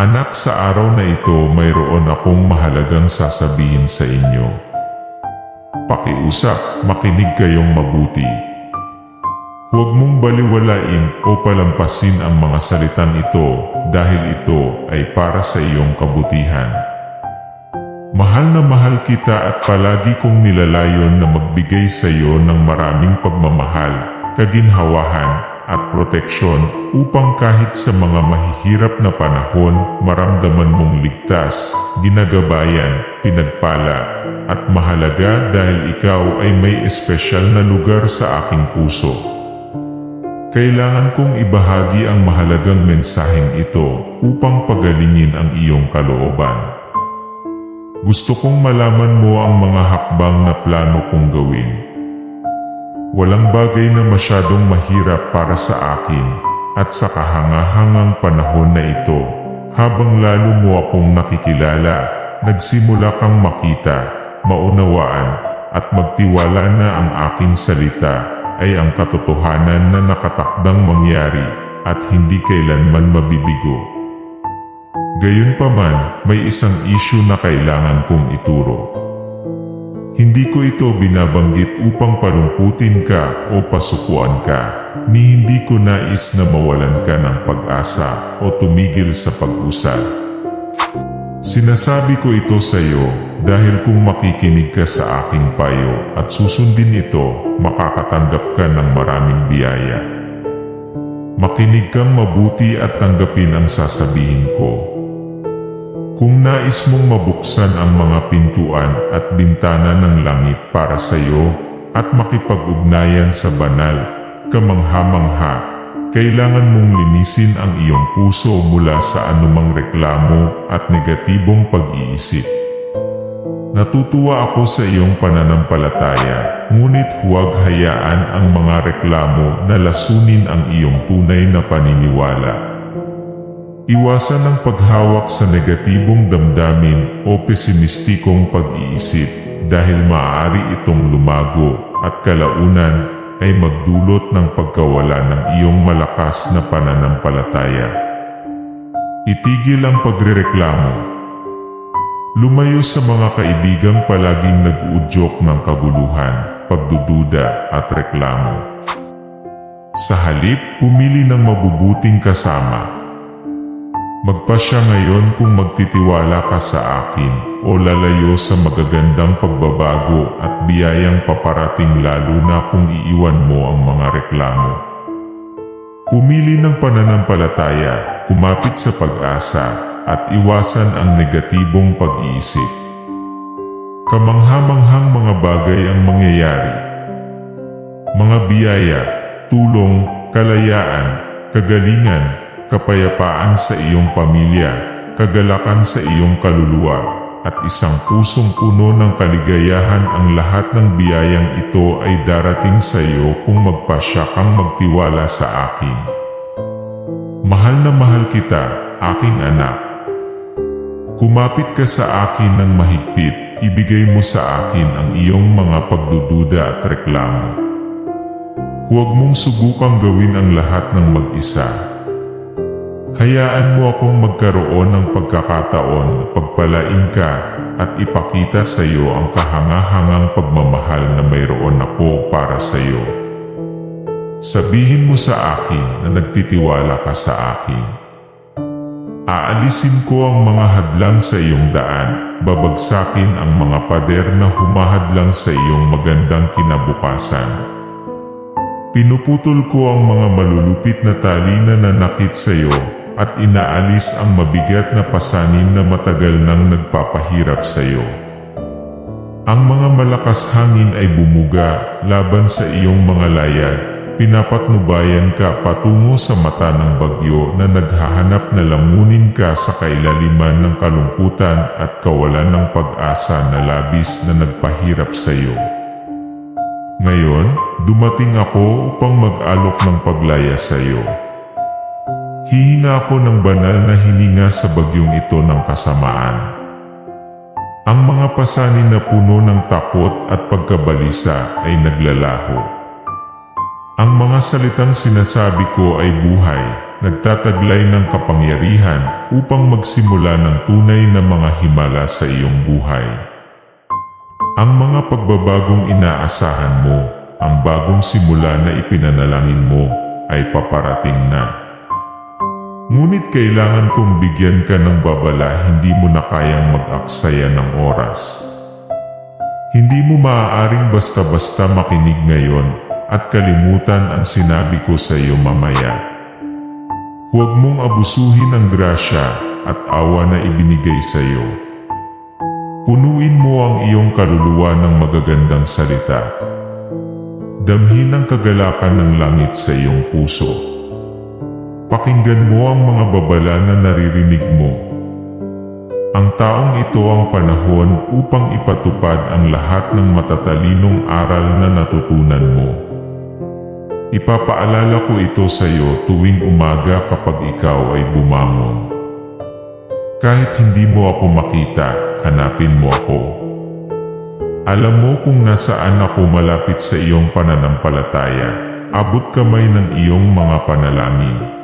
Anak sa araw na ito mayroon akong mahalagang sasabihin sa inyo. Pakiusap, makinig kayong mabuti. Huwag mong baliwalain o palampasin ang mga salitang ito dahil ito ay para sa iyong kabutihan. Mahal na mahal kita at palagi kong nilalayon na magbigay sa iyo ng maraming pagmamahal, kaginhawahan at proteksyon upang kahit sa mga mahihirap na panahon maramdaman mong ligtas, ginagabayan, pinagpala at mahalaga dahil ikaw ay may espesyal na lugar sa aking puso. Kailangan kong ibahagi ang mahalagang mensaheng ito upang pagalingin ang iyong kalooban. Gusto kong malaman mo ang mga hakbang na plano kong gawin. Walang bagay na masyadong mahirap para sa akin at sa kahangahangang panahon na ito, habang lalo mo akong nakikilala, nagsimula kang makita, maunawaan at magtiwala na ang aking salita ay ang katotohanan na nakatakdang mangyari at hindi kailanman mabibigo. Gayunpaman, may isang issue na kailangan kong ituro. Hindi ko ito binabanggit upang palungkutin ka o pasukuan ka, ni hindi ko nais na mawalan ka ng pag-asa o tumigil sa pag-usad. Sinasabi ko ito sa iyo dahil kung makikinig ka sa aking payo at susundin ito, makakatanggap ka ng maraming biyaya. Makinig kang mabuti at tanggapin ang sasabihin ko. Kung nais mong mabuksan ang mga pintuan at bintana ng langit para sa iyo at makipag-ugnayan sa banal, kamangha-mangha, kailangan mong linisin ang iyong puso mula sa anumang reklamo at negatibong pag-iisip. Natutuwa ako sa iyong pananampalataya, ngunit huwag hayaan ang mga reklamo na lasunin ang iyong tunay na paniniwala. Iwasan ang paghawak sa negatibong damdamin o pesimistikong pag-iisip dahil maaari itong lumago at kalaunan ay magdulot ng pagkawala ng iyong malakas na pananampalataya. Itigil ang pagrereklamo. Lumayo sa mga kaibigang palaging nag-uudyok ng kaguluhan, pagdududa at reklamo. Sa halip, pumili ng mabubuting kasama. Magpasya ngayon kung magtitiwala ka sa akin o lalayo sa magagandang pagbabago at biyayang paparating lalo na kung iiwan mo ang mga reklamo. Pumili ng pananampalataya, kumapit sa pag-asa at iwasan ang negatibong pag-iisip. Kamangha-manghang mga bagay ang mangyayari. Mga biyaya, tulong, kalayaan, kagalingan, kapayapaan sa iyong pamilya, kagalakan sa iyong kaluluwa, at isang pusong puno ng kaligayahan ang lahat ng biyayang ito ay darating sa iyo kung magpasya kang magtiwala sa akin. Mahal na mahal kita, aking anak. Kumapit ka sa akin ng mahigpit, ibigay mo sa akin ang iyong mga pagdududa at reklamo. Huwag mong subukang gawin ang lahat ng mag-isa. Hayaan mo akong magkaroon ng pagkakataon pagpalain ka at ipakita sa iyo ang kahangahangang pagmamahal na mayroon ako para sa iyo. Sabihin mo sa akin na nagtitiwala ka sa akin. Aalisin ko ang mga hadlang sa iyong daan, babagsakin ang mga pader na humahadlang sa iyong magandang kinabukasan. Pinuputol ko ang mga malulupit na tali na nanakit sa iyo at inaalis ang mabigat na pasanin na matagal nang nagpapahirap sa iyo. Ang mga malakas hangin ay bumuga laban sa iyong mga layag, pinapatnubayan ka patungo sa mata ng bagyo na naghahanap na lamunin ka sa kailaliman ng kalungkutan at kawalan ng pag-asa na labis na nagpahirap sa iyo. Ngayon, dumating ako upang mag-alok ng paglaya sa iyo. Hihinga ako ng banal na hininga sa bagyong ito ng kasamaan. Ang mga pasanin na puno ng takot at pagkabalisa ay naglalaho. Ang mga salitang sinasabi ko ay buhay, nagtataglay ng kapangyarihan upang magsimula ng tunay na mga himala sa iyong buhay. Ang mga pagbabagong inaasahan mo, ang bagong simula na ipinanalangin mo, ay paparating na. Ngunit kailangan kong bigyan ka ng babala hindi mo na kayang mag-aksaya ng oras. Hindi mo maaaring basta-basta makinig ngayon at kalimutan ang sinabi ko sa iyo mamaya. Huwag mong abusuhin ang grasya at awa na ibinigay sa iyo. Punuin mo ang iyong kaluluwa ng magagandang salita. Damhin ang kagalakan ng langit sa iyong puso. Pakinggan mo ang mga babala na naririnig mo. Ang taong ito ang panahon upang ipatupad ang lahat ng matatalinong aral na natutunan mo. Ipapaalala ko ito sa iyo tuwing umaga kapag ikaw ay bumangon. Kahit hindi mo ako makita, hanapin mo ako. Alam mo kung nasaan ako malapit sa iyong pananampalataya, abot kamay ng iyong mga panalangin.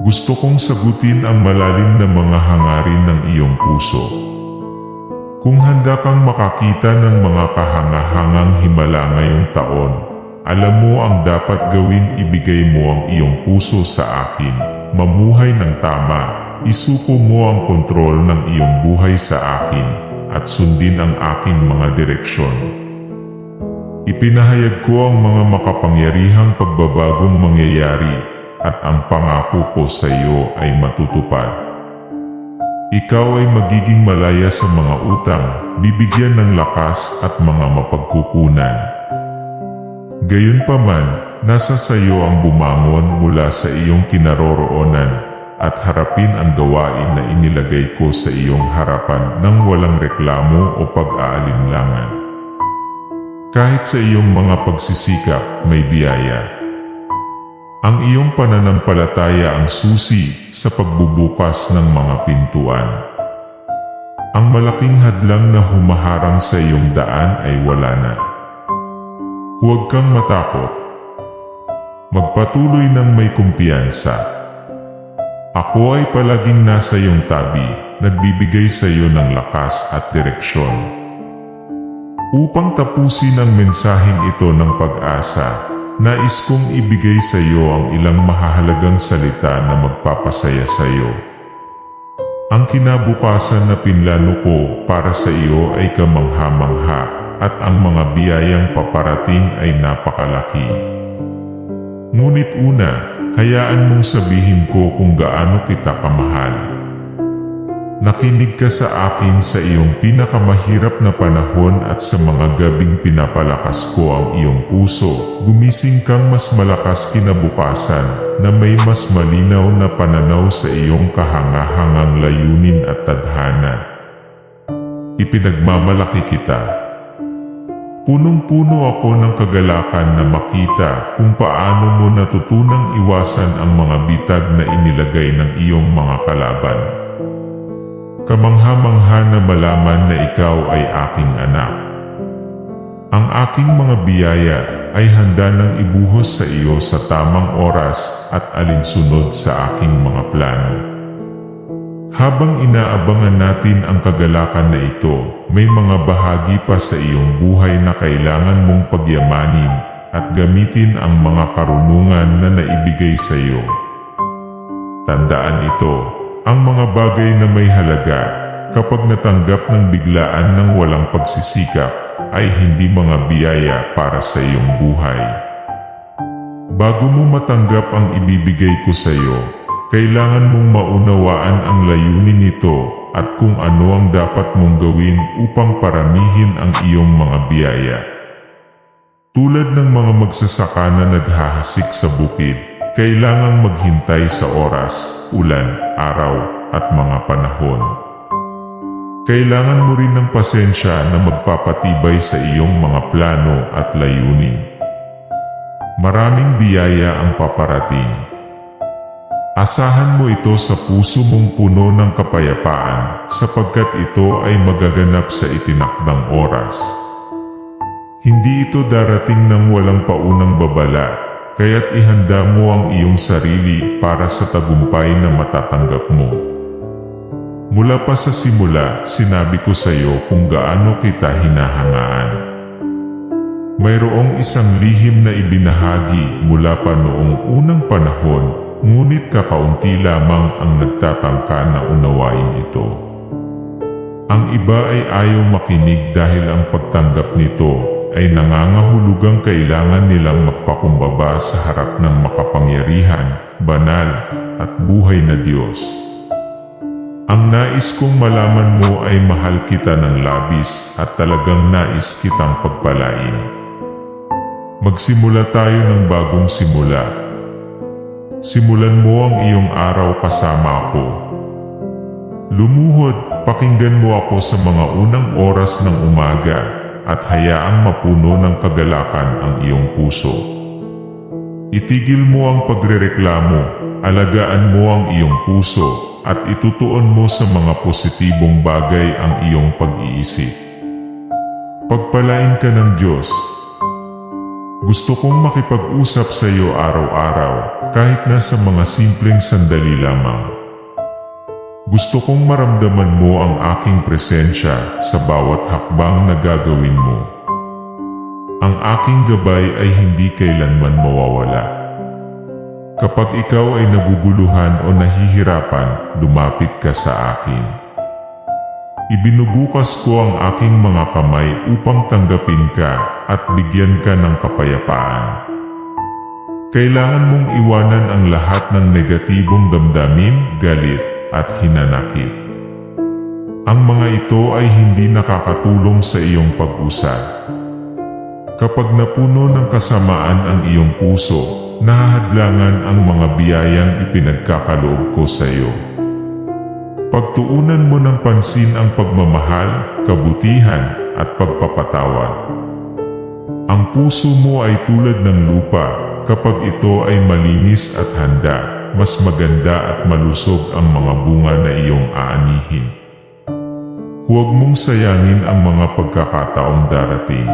Gusto kong sagutin ang malalim na mga hangarin ng iyong puso. Kung handa kang makakita ng mga kahangahangang himala ngayong taon, alam mo ang dapat gawin ibigay mo ang iyong puso sa akin, mamuhay ng tama, isuko mo ang kontrol ng iyong buhay sa akin, at sundin ang aking mga direksyon. Ipinahayag ko ang mga makapangyarihang pagbabagong mangyayari at ang pangako ko sa iyo ay matutupad. Ikaw ay magiging malaya sa mga utang, bibigyan ng lakas at mga mapagkukunan. Gayunpaman, nasa sa iyo ang bumangon mula sa iyong kinaroroonan at harapin ang gawain na inilagay ko sa iyong harapan ng walang reklamo o pag-aalinlangan. Kahit sa iyong mga pagsisikap may biyaya. Ang iyong pananampalataya ang susi sa pagbubukas ng mga pintuan. Ang malaking hadlang na humaharang sa iyong daan ay wala na. Huwag kang matakot. Magpatuloy ng may kumpiyansa. Ako ay palaging nasa iyong tabi, nagbibigay sa iyo ng lakas at direksyon. Upang tapusin ang mensaheng ito ng pag-asa, Nais kong ibigay sa iyo ang ilang mahahalagang salita na magpapasaya sa iyo. Ang kinabukasan na pinlano ko para sa iyo ay kamangha-mangha at ang mga biyayang paparating ay napakalaki. Ngunit una, hayaan mong sabihin ko kung gaano kita kamahal. Nakinig ka sa akin sa iyong pinakamahirap na panahon at sa mga gabing pinapalakas ko ang iyong puso. Gumising kang mas malakas kinabukasan na may mas malinaw na pananaw sa iyong kahangahangang layunin at tadhana. Ipinagmamalaki kita. Punong-puno ako ng kagalakan na makita kung paano mo natutunang iwasan ang mga bitag na inilagay ng iyong mga kalaban. Kamangha-mangha na malaman na ikaw ay aking anak. Ang aking mga biyaya ay handa nang ibuhos sa iyo sa tamang oras at alinsunod sa aking mga plano. Habang inaabangan natin ang kagalakan na ito, may mga bahagi pa sa iyong buhay na kailangan mong pagyamanin at gamitin ang mga karunungan na naibigay sa iyo. Tandaan ito, ang mga bagay na may halaga kapag natanggap ng biglaan ng walang pagsisikap ay hindi mga biyaya para sa iyong buhay. Bago mo matanggap ang ibibigay ko sa iyo, kailangan mong maunawaan ang layunin nito at kung ano ang dapat mong gawin upang paramihin ang iyong mga biyaya. Tulad ng mga magsasaka na naghahasik sa bukid, kailangang maghintay sa oras, ulan, araw, at mga panahon. Kailangan mo rin ng pasensya na magpapatibay sa iyong mga plano at layunin. Maraming biyaya ang paparating. Asahan mo ito sa puso mong puno ng kapayapaan sapagkat ito ay magaganap sa itinakdang oras. Hindi ito darating ng walang paunang babala, kaya't ihanda mo ang iyong sarili para sa tagumpay na matatanggap mo. Mula pa sa simula, sinabi ko sa iyo kung gaano kita hinahangaan. Mayroong isang lihim na ibinahagi mula pa noong unang panahon, ngunit kakaunti lamang ang nagtatangka na unawain ito. Ang iba ay ayaw makinig dahil ang pagtanggap nito ay nangangahulugang kailangan nilang magpakumbaba sa harap ng makapangyarihan, banal, at buhay na Diyos. Ang nais kong malaman mo ay mahal kita ng labis at talagang nais kitang pagpalain. Magsimula tayo ng bagong simula. Simulan mo ang iyong araw kasama ako. Lumuhod, pakinggan mo ako sa mga unang oras ng umaga at hayaang mapuno ng kagalakan ang iyong puso. Itigil mo ang pagrereklamo, alagaan mo ang iyong puso at itutuon mo sa mga positibong bagay ang iyong pag-iisip. Pagpalain ka ng Diyos. Gusto kong makipag-usap sa iyo araw-araw kahit na sa mga simpleng sandali lamang. Gusto kong maramdaman mo ang aking presensya sa bawat hakbang na gagawin mo. Ang aking gabay ay hindi kailanman mawawala. Kapag ikaw ay naguguluhan o nahihirapan, lumapit ka sa akin. Ibinubukas ko ang aking mga kamay upang tanggapin ka at bigyan ka ng kapayapaan. Kailangan mong iwanan ang lahat ng negatibong damdamin, galit, at hinanakit. Ang mga ito ay hindi nakakatulong sa iyong pag-usad. Kapag napuno ng kasamaan ang iyong puso, nahahadlangan ang mga biyayang ipinagkakaloob ko sa iyo. Pagtuunan mo ng pansin ang pagmamahal, kabutihan, at pagpapatawad. Ang puso mo ay tulad ng lupa, kapag ito ay malinis at handa, mas maganda at malusog ang mga bunga na iyong aanihin. Huwag mong sayangin ang mga pagkakataong darating.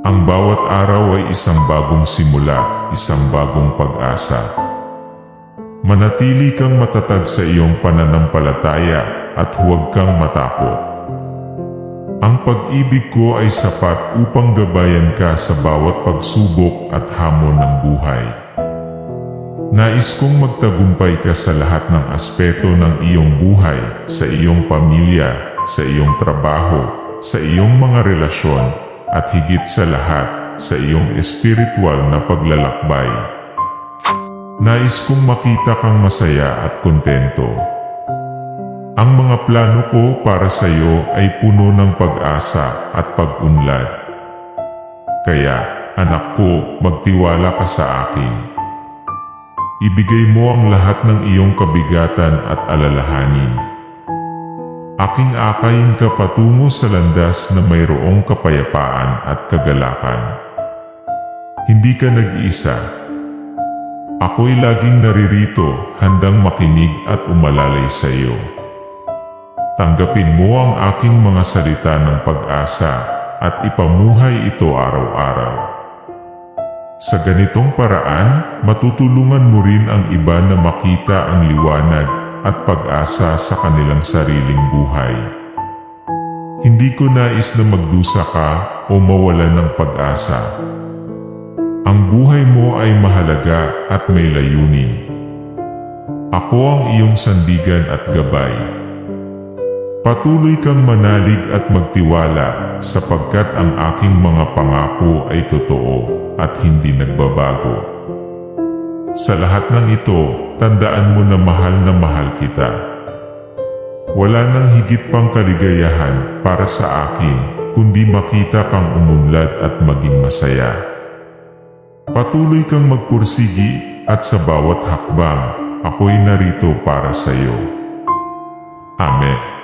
Ang bawat araw ay isang bagong simula, isang bagong pag-asa. Manatili kang matatag sa iyong pananampalataya at huwag kang matakot. Ang pag-ibig ko ay sapat upang gabayan ka sa bawat pagsubok at hamon ng buhay. Nais kong magtagumpay ka sa lahat ng aspeto ng iyong buhay, sa iyong pamilya, sa iyong trabaho, sa iyong mga relasyon, at higit sa lahat, sa iyong espiritual na paglalakbay. Nais kong makita kang masaya at kontento. Ang mga plano ko para sa iyo ay puno ng pag-asa at pag-unlad. Kaya, anak ko, magtiwala ka sa akin. Ibigay mo ang lahat ng iyong kabigatan at alalahanin. Aking akayin ka patungo sa landas na mayroong kapayapaan at kagalakan. Hindi ka nag-iisa. Ako'y laging naririto, handang makinig at umalalay sa iyo. Tanggapin mo ang aking mga salita ng pag-asa at ipamuhay ito araw-araw. Sa ganitong paraan, matutulungan mo rin ang iba na makita ang liwanag at pag-asa sa kanilang sariling buhay. Hindi ko nais na magdusa ka o mawala ng pag-asa. Ang buhay mo ay mahalaga at may layunin. Ako ang iyong sandigan at gabay. Patuloy kang manalig at magtiwala sapagkat ang aking mga pangako ay totoo at hindi nagbabago. Sa lahat ng ito, tandaan mo na mahal na mahal kita. Wala nang higit pang kaligayahan para sa akin kundi makita kang umunlad at maging masaya. Patuloy kang magpursigi at sa bawat hakbang, ako'y narito para sa iyo. Amen.